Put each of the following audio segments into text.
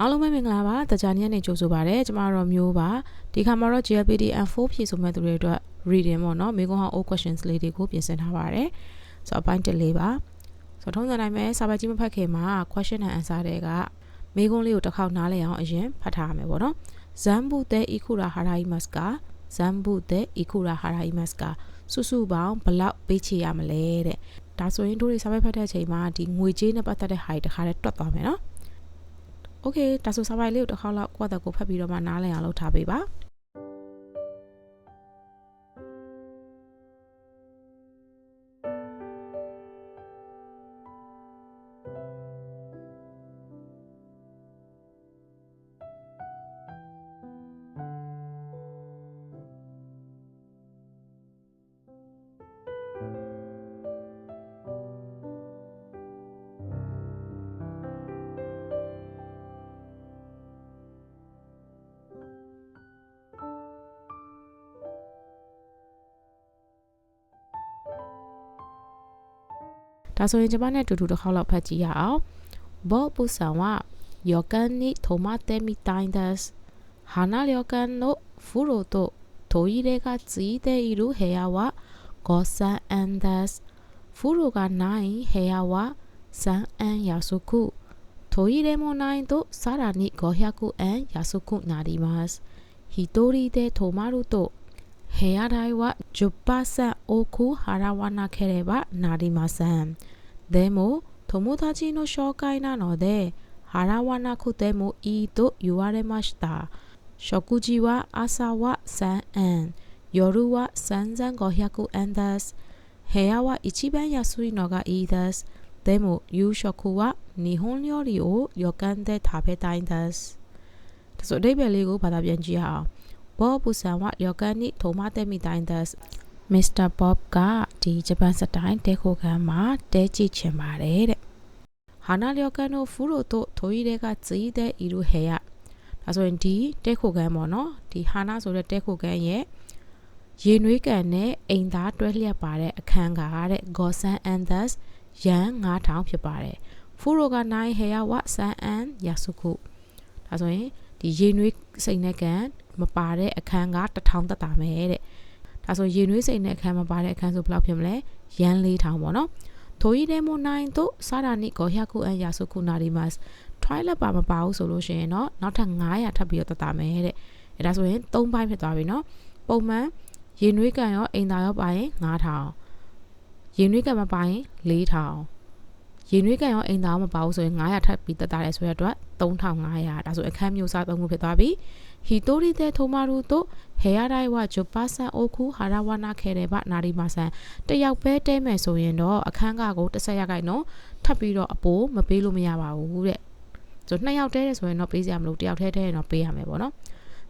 အားလုံးပဲမင်္ဂလာပါတကြညနေကြိုဆိုပါရစေကျမတို့မျိုးပါဒီခါမှာတော့ GLPD N4 ဖြည့်ဆိုမဲ့သူတွေအတွက် reading ပေါ့နော်မိကုန်းဟောင်း old questions လေးတွေကိုပြင်ဆင်ထားပါတယ်ဆိုတော့အပိုင်းတစ်လေးပါဆိုတော့ထုံးစံတိုင်းပဲစာပေကြီးမဖတ်ခင်မှာ question and answer တွေကမိကုန်းလေးကိုတစ်ခေါက်နားလည်အောင်အရင်ဖတ်ထားရမယ်ပေါ့နော်ဇမ်ဘူတဲ့ဤခုရာဟာရာဤမတ်ကဇမ်ဘူတဲ့ဤခုရာဟာရာဤမတ်ကစုစုပေါင်းဘလောက်ပေးချေရမလဲတဲ့ဒါဆိုရင်တို့တွေစာပေဖတ်တဲ့အချိန်မှာဒီငွေကြေးနဲ့ပတ်သက်တဲ့ဟာတွေတစ်ခါတည်းတွက်သွားမယ်နော် โอเคဒါဆိုစာပိုင်လေးကိုတစ်ခေါက်လောက်ကိုယ့်အသက်ကိုဖတ်ပြီးတော့မှနားလည်အောင်လုပ်ထားပေးပါ ဒါဆိုရင်ကျွန်မနဲ့အတူတူတစ်ခေါက်လောက်ဖတ်ကြည့်ရအောင်ဘောပူဆန်ဝယောကန်နီတိုမာတေမီတိုင်းဒက်ဟာနာလျောကန်နိုဖူရိုတိုတိုရီရေကဇီတေဤလူဟေယဝဂောဆန်အန်ဒက်ဖူရိုကနိုင်ဟေယဝဆန်အန်ယာဆုခုတိုရီရေမိုနိုင်တို့စာရာနိဂောဟျကုအန်ယာဆုခုနာဒီမတ်ဟီတိုရီတေတို 部屋代は10%多く払わなければなりません。でも、友達の紹介なので、払わなくてもいいと言われました。食事は朝は1000円、夜は3500円です。部屋は一番安いのがいいです。でも夕食は日本料理を旅館で食べたいんです。そレベルを把它变记好。 ဘောပူဆန်ဝယောဂန်နိထိုမတဲ့မိတိုင်းဒက်မစ္စတာဘော့ကဒီဂျပန်စတိုင်တဲခိုကန်မှာတဲကြည့်ချင်ပါတယ်တဲ့ဟာနာလျောကန်တို့ဖူရိုတို့ထိုရီတွေကဇီးတဲ့ဤလိုဟဲရဒါဆိုရင်ဒီတဲခိုကန်ပေါ့နော်ဒီဟာနာဆိုတဲ့တဲခိုကန်ရဲ့ရေနွေးကန်နဲ့အိမ်သားတွဲလျက်ပါတဲ့အခန်းကားတဲ့ Gosan Anthus ရန်9000ဖြစ်ပါတယ်ဖူရိုကနိုင်ဟဲရဝဆန်အန်ယာစုခုဒါဆိုရင်ဒီရေနွေးစိန်နဲ့ကန် မပါတဲ့အခန်းက1000တက်တာမယ်တဲ့ဒါဆိုရေနွေးစိန်နဲ့အခန်းမပါတဲ့အခန်းဆိုဘယ်လောက်ဖြစ်မလဲရန်4000ပေါ့နော်ထိုရီဒေမိုနိုင်တို့စာရာနိကိုဟျခုအန်ယာဆုခုနာရီမတ် twilight ပါမပါဘူးဆိုလို့ရှိရင်တော့နောက်ထပ်900ထပ်ပြီးတော့တက်တာမယ်တဲ့အဲဒါဆိုရင်3ပိုင်းဖြစ်သွားပြီနော်ပုံမှန်ရေနွေးကန်ရောအိမ်သာရောပါရင်9000ရေနွေးကန်မပါရင်4000 ရေနွေးကန်ရောအိမ်သားမပါဘူးဆိုရင်900ထပ်ပြီးတက်တာလဲဆိုရတဲ့အတွက်3500ဒါဆိုအခန်းမျိုးစားသုံးခုဖြစ်သွားပြီဟီတိုရီတဲ့ထိုမာရူတို့ဟေယာဒိုင်ဝဂျိုပါဆန်အိုခုဟာရဝနာခဲတယ်ဗနာရီမာဆန်တယောက်ပဲတဲမယ်ဆိုရင်တော့အခန်းကကိုတစ်ဆက်ရခိုင်နော်ထပ်ပြီးတော့အပိုးမပေးလို့မရပါဘူးတဲ့ဆိုနှစ်ယောက်တဲတယ်ဆိုရင်တော့ပေးစရာမလိုတယောက်ထဲတဲရင်တော့ပေးရမယ်ပေါ့နော်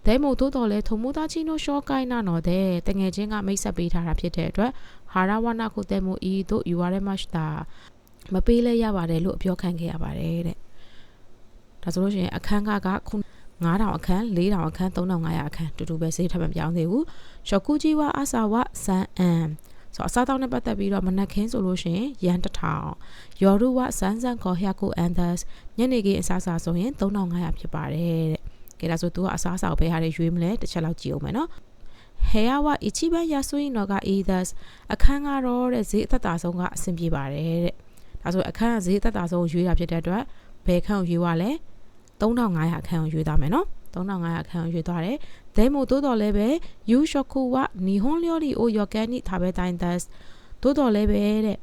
ဒဲမို့သို့တော်လဲထုံမိုသားချင်းတို့ရှော့ကိုင်းနာတော့တဲ့တငယ်ချင်းကမိတ်ဆက်ပေးထားတာဖြစ်တဲ့အတွက်ဟာရဝနာကိုတဲမိုဤတို့ယူရတဲ့မတ်တာ မပေးလဲရပါတယ်လို့အပြောခံခဲ့ရပါတယ်တဲ့ဒါဆိုလို့ရှိရင်အခန်းကကခု9000အခန်း4000အခန်း3500အခန်းတူတူပဲဈေးထပ်မပြောင်းသေးဘူးရှော့ကူဂျီဝါအဆာဝဆန်အမ်ဆိုအစားတောင်းနဲ့ပတ်သက်ပြီးတော့မနက်ခင်းဆိုလို့ရှိရင်ရန်တထောင်ယော်ရူဝဆန်ဆန်ခေါ်ဟျကိုအန်ဒတ်ညနေခင်းအစားစားဆိုရင်3500ဖြစ်ပါတယ်တဲ့ကဲဒါဆို तू ကအစားစားပဲဟာတွေရွေးမလဲတစ်ချက်လောက်ကြည့်အောင်မယ်နော်ဟဲယာဝအချီဘန်ယာဆိုရင်တော့ကအီဒတ်အခန်းကတော့တဲ့ဈေးအသက်တာဆုံးကအဆင်ပြေပါတယ်တဲ့ ဒါဆိုအခန်းကဈေးအသက်တာဆုံးရွေးတာဖြစ်တဲ့အတွက်ဘယ်ခန့်ကိုရွေးရလဲ3500ခန့်ကိုရွေးသားမယ်နော်3500ခန့်ကိုရွေးသွားတယ်ဒဲမို့တိုးတော်လည်းပဲယူရှော့ကူဝနီဟွန်လျော်လီအိုယော်ကန်နီထားပဲတိုင်းဒတ်တိုးတော်လည်းပဲတဲ့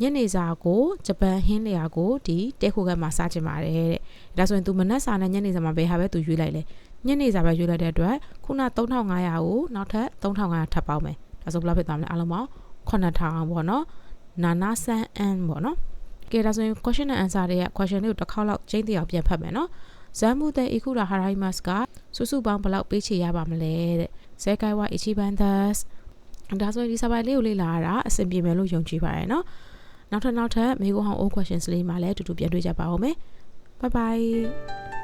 ညနေစာကိုဂျပန်ဟင်းလျာကိုဒီတဲခိုကမှာစားချင်ပါတယ်တဲ့ဒါဆိုရင် तू မနက်စာနဲ့ညနေစာမှာဘယ်ဟာပဲ तू ရွေးလိုက်လဲညနေစာပဲရွေးလိုက်တဲ့အတွက်ခုန3500ကိုနောက်ထပ်3500ထပ်ပေါင်းမယ်ဒါဆိုဘယ်လောက်ဖြစ်သွားမလဲအားလုံးပေါင်း9000ပေါ့နော် နာနာဆန်အန်ပေါ့နော်ကဲဒါဆိုရင် question and answer တွေက question လေးကိုတစ်ခေါက်လောက်ချိန်တည်အောင်ပြန်ဖတ်မယ်နော်ဇမ်မှုတဲ့အခုရာဟာရိုင်မတ်ကစုစုပေါင်းဘယ်လောက်ပေးချေရပါမလဲတဲ့ဇဲကိုင်ဝအချီဘန်ဒတ်ဒါဆိုရင်ဒီစာပိုင်လေးကိုလေ့လာရတာအဆင်ပြေမယ်လို့ယုံကြည်ပါတယ်နော်နောက်ထပ်နောက်ထပ်မိကိုဟောင်း all questions လေးမှာလည်းအတူတူပြန်တွေ့ကြပါဦးမယ် bye bye